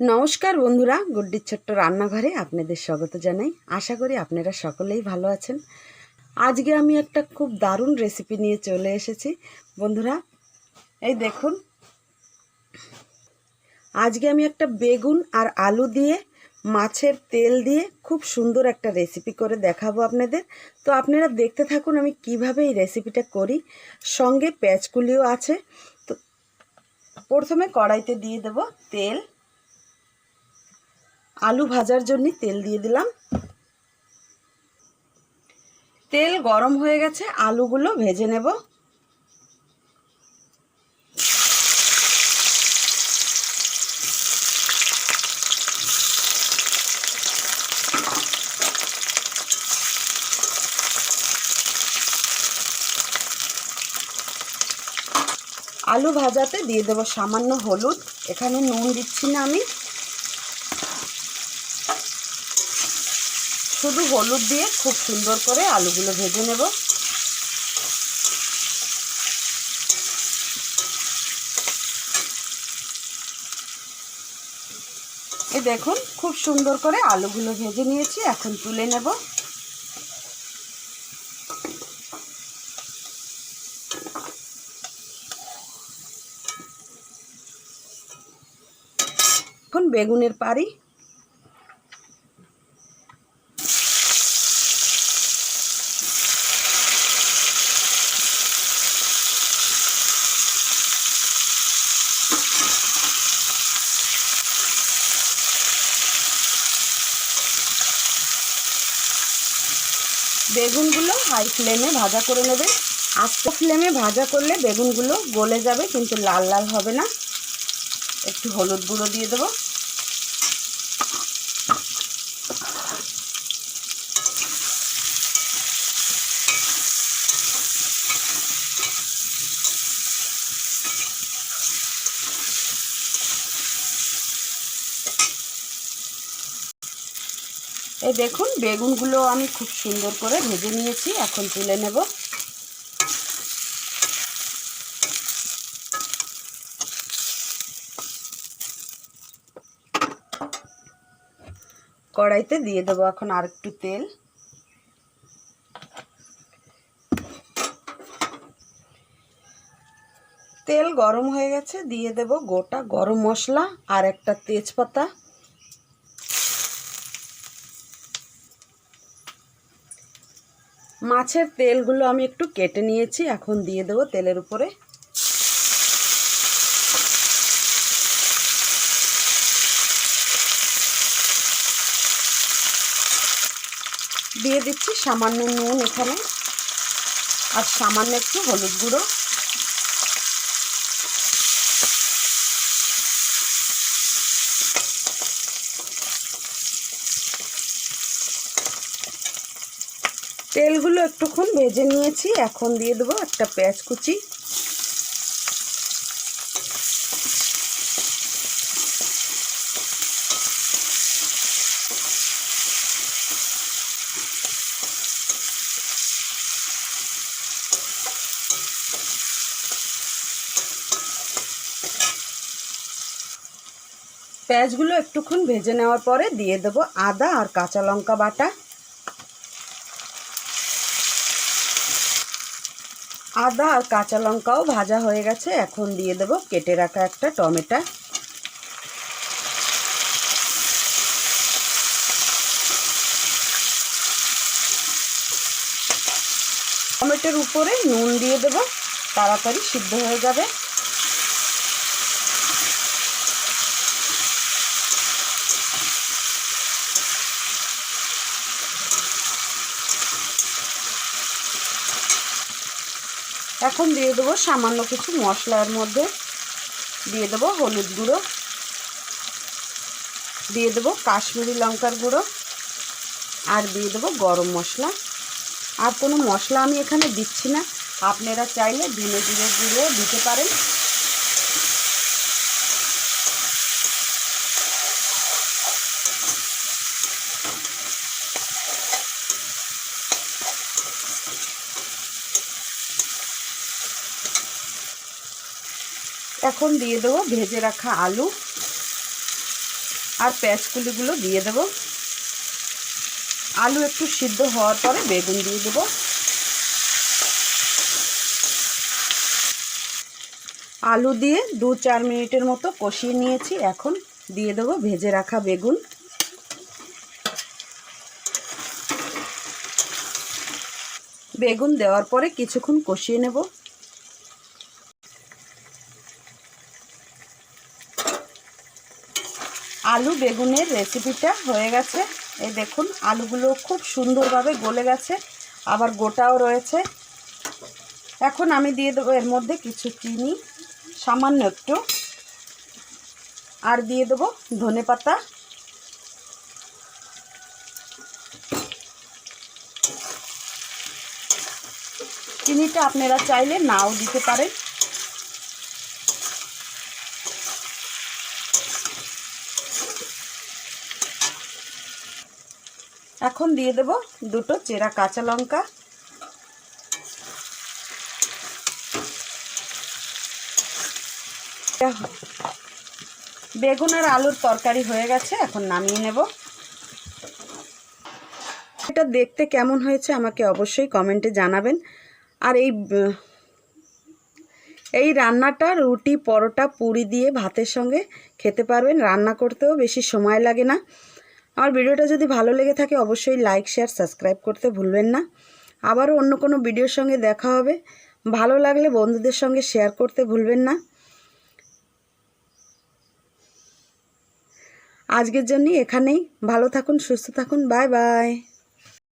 নমস্কার বন্ধুরা, গুড্ডির ছোট্ট রান্নাঘরে আপনাদের স্বাগত জানাই। আশা করি আপনারা সকলেই ভালো আছেন। আজকে আমি একটা খুব দারুণ রেসিপি নিয়ে চলে এসেছি। বন্ধুরা, এই দেখুন। আজকে আমি একটা বেগুন আর আলু দিয়ে, মাছের তেল দিয়ে খুব সুন্দর একটা রেসিপি করে দেখাবো আপনাদের। তো আপনারা দেখতে থাকুন আমি কীভাবে এই রেসিপিটা করি। সঙ্গে পেঁয়াজকুলিও আছে। তো প্রথমে কড়াইতে দিয়ে দেব তেল। আলু ভাজার জন্য তেল দিয়ে দিলাম। তেল গরম হয়ে গেছে, আলুগুলো ভেজে নেব। আলু ভাজাতে দিয়ে দেবো সামান্য হলুদ। এখানে নুন দিচ্ছি না আমি। শুধু হলুদ দিয়ে খুব সুন্দর করে আলুগুলো ভেজে নেব। এই দেখুন, খুব সুন্দর করে আলুগুলো ভেজে নিয়েছি, এখন তুলে নেব। এখন বেগুনের পারি বেগুনগুলো হাই ফ্লেমে ভাজা করে নেবে। আস্ত ফ্লেমে ভাজা করলে বেগুনগুলো গলে যাবে, কিন্তু লাল লাল হবে না। একটু হলুদ গুঁড়ো দিয়ে দেবো। এই দেখুন, বেগুনগুলো আমি খুব সুন্দর করে ভেজে নিয়েছি, এখন তুলে নেব। কড়াইতে দিয়ে দেবো এখন আর একটু তেল। তেল গরম হয়ে গেছে, দিয়ে দেব গোটা গরম মশলা আর একটা তেজপাতা। মাছের তেলগুলো আমি একটু কেটে নিয়েছি, এখন দিয়ে দেবো তেলের উপরে। দিয়ে দিচ্ছি সামান্য নুন এখানে, আর সামান্য একটু হলুদ গুঁড়ো। তেলগুলো একটুক্ষণ ভেজে নিয়েছি। এখন দিয়ে দেবো একটা পেঁয়াজ কুচি। পেঁয়াজগুলো একটুক্ষণ ভেজে নেওয়ার পরে দিয়ে দেবো আদা আর কাঁচা লঙ্কা বাটা। আদা আর কাঁচা লঙ্কাও ভাজা হয়ে গেছে। এখন দিয়ে দেব কেটে রাখা একটা টমেটা। টমেটোর উপরে নুন দিয়ে দেব। তাড়াতাড়ি সিদ্ধ হয়ে যাবে। এখন দিয়ে দেবো সামান্য কিছু মশলার মধ্যে। দিয়ে দেবো হলুদ গুঁড়ো। দিয়ে দেবো কাশ্মীরি লঙ্কার গুঁড়ো। আর দিয়ে দেবো গরম মশলা। আর কোনো মশলা আমি এখানে দিচ্ছি না। আপনারা চাইলে দিনে গুঁড়ো দিতে পারেন। এখন দিয়ে দেবো ভেজে রাখা আলু আর পেঁয়াজকুলিগুলো দিয়ে দেব। আলু একটু সিদ্ধ হওয়ার পরে বেগুন দিয়ে দেব। আলু দিয়ে দু চার মিনিটের মতো কষিয়ে নিয়েছি, এখন দিয়ে দেবো ভেজে রাখা বেগুন। বেগুন দেওয়ার পরে কিছুক্ষণ কষিয়ে নেব। আলু বেগুনের রেসিপিটা হয়ে গেছে। এই দেখুন, আলুগুলো খুব সুন্দরভাবে গলে গেছে, আবার গোটাও রয়েছে। এখন আমি দিয়ে দেবো এর মধ্যে কিছু চিনি, সামান্য একটু। আর দিয়ে দেবো ধনে পাতা। চিনিটা আপনারা চাইলে নাও দিতে পারেন। এখন দিয়ে দেব দুটো চেরা কাঁচা লঙ্কা। বেগুন আর আলুর তরকারি হয়ে গেছে, এখন নামিয়ে নেব। এটা দেখতে কেমন হয়েছে আমাকে অবশ্যই কমেন্টে জানাবেন। আর এই এই রান্নাটা রুটি, পরোটা, পুরি দিয়ে ভাতের সঙ্গে খেতে পারবেন। রান্না করতেও বেশি সময় লাগে না। আমার ভিডিওটা যদি ভালো লেগে থাকে অবশ্যই লাইক, শেয়ার, সাবস্ক্রাইব করতে ভুলবেন না। আবারও অন্য কোনো ভিডিওর সঙ্গে দেখা হবে। ভালো লাগলে বন্ধুদের সঙ্গে শেয়ার করতে ভুলবেন না। আজকের জন্য এখানেই। ভালো থাকুন, সুস্থ থাকুন। Bye bye.